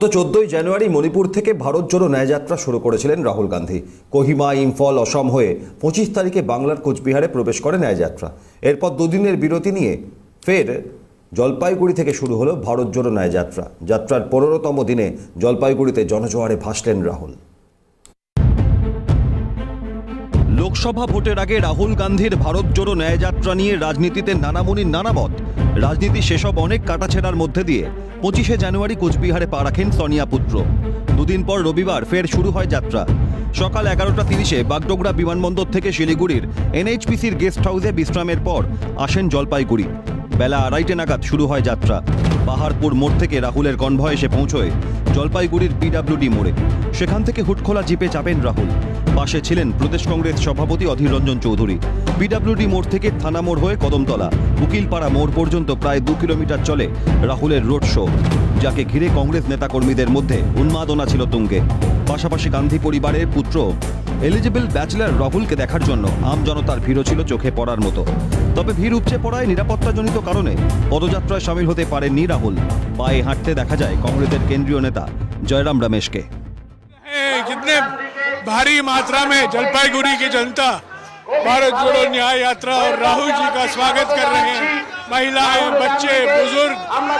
গত চোদ্দই জানুয়ারি মণিপুর থেকে ভারত জোড়ো ন্যায়যাত্রা শুরু করেছিলেন রাহুল গান্ধী। কোহিমা, ইম্ফল, অসম হয়ে পঁচিশ তারিখে বাংলার কোচবিহারে প্রবেশ করে ন্যায়যাত্রা। এরপর দুদিনের বিরতি নিয়ে ফের জলপাইগুড়ি থেকে শুরু হলো ভারত জোড়ো ন্যায়যাত্রা। যাত্রার পনেরোতম দিনে জলপাইগুড়িতে জনজোয়ারে ভাসলেন রাহুল। লোকসভা ভোটের আগে রাহুল গান্ধীর ভারত জোড়ো ন্যায়যাত্রা নিয়ে রাজনীতিতে নানামুনির নানা মত রাজনীতি সেসব অনেক কাটাছেড়ার মধ্যে দিয়ে পঁচিশে জানুয়ারি কোচবিহারে পা রাখেন সনিয়া পুত্র। দুদিন পর রবিবার ফের শুরু হয় যাত্রা। সকাল এগারোটা তিরিশে বাগডোগরা বিমানবন্দর থেকে শিলিগুড়ির এনএইচপিসির গেস্ট হাউসে বিশ্রামের পর আসেন জলপাইগুড়ি। বেলা আড়াইটে নাগাদ শুরু হয় যাত্রা। পাহাড়পুর মোড় থেকে রাহুলের কনভয় এসে পৌঁছয় জলপাইগুড়ির পিডাব্লিউডি মোড়ে। সেখান থেকে হুটখোলা জিপে চাপেন রাহুল। পাশে ছিলেন প্রদেশ কংগ্রেস সভাপতি অধীর রঞ্জন চৌধুরী। পিডাব্লিউডি মোড় থেকে থানা মোড় হয়ে কদমতলা। উকিলপাড়া মোড় পর্যন্ত প্রায় দু কিলোমিটার চলে রাহুলের রোড শো, যাকে ঘিরে কংগ্রেস নেতাকর্মীদের মধ্যে উন্মাদনা ছিল তুঙ্গে। পাশাপাশি গান্ধী পরিবারের পুত্র, এলিজিবল ব্যাচেলার রাহুলকে দেখার জন্য আম জনতার ভিড়ও ছিল চোখে পড়ার মতো। তবে ভিড় উপচে পড়ায় নিরাপত্তাজনিত কারণে পদযাত্রায় সামিল হতে পারেননি রাহুল। পায়ে হাঁটতে দেখা যায় কংগ্রেসের কেন্দ্রীয় নেতা জয়রাম রমেশকে। भारी मात्रा में जलपाईगुड़ी की जनता भारत जोड़ो न्याय यात्रा और राहुल जी का स्वागत कर रहे हैं। महिलाएँ बच्चे बुज़ुर्ग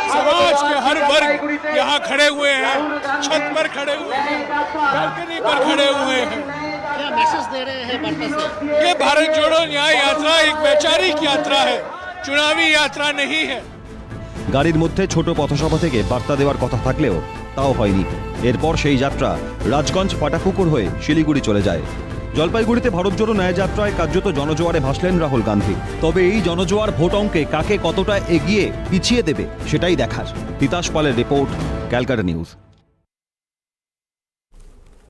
समाज के हर वर्ग यहाँ खड़े हुए हैं। छत पर खड़े हुए हैं बालकनी पर खड़े हुए हैं। क्या मैसेज दे रहे हैं से ये भारत जोड़ो न्याय यात्रा एक वैचारिक यात्रा है। चुनावी यात्रा नहीं है। গাড়ির মধ্যে ছোট পথসভা থেকে বার্তা দেওয়ার কথা থাকলেও তাও হয়নি। এরপর সেই যাত্রা রাজগঞ্জ ফাটাপুকুর হয়ে শিলিগুড়ি চলে যায়। জলপাইগুড়িতে ভারত জোড়ো ন্যায় যাত্রায় কার্যত জনজোয়ারে ভাসলেন রাহুল গান্ধী। তবে এই জনজোয়ার ভোট অঙ্কে কাকে কতটা এগিয়ে পিছিয়ে দেবে সেটাই দেখার। তিতাস পালের রিপোর্ট, ক্যালকাটা নিউজ।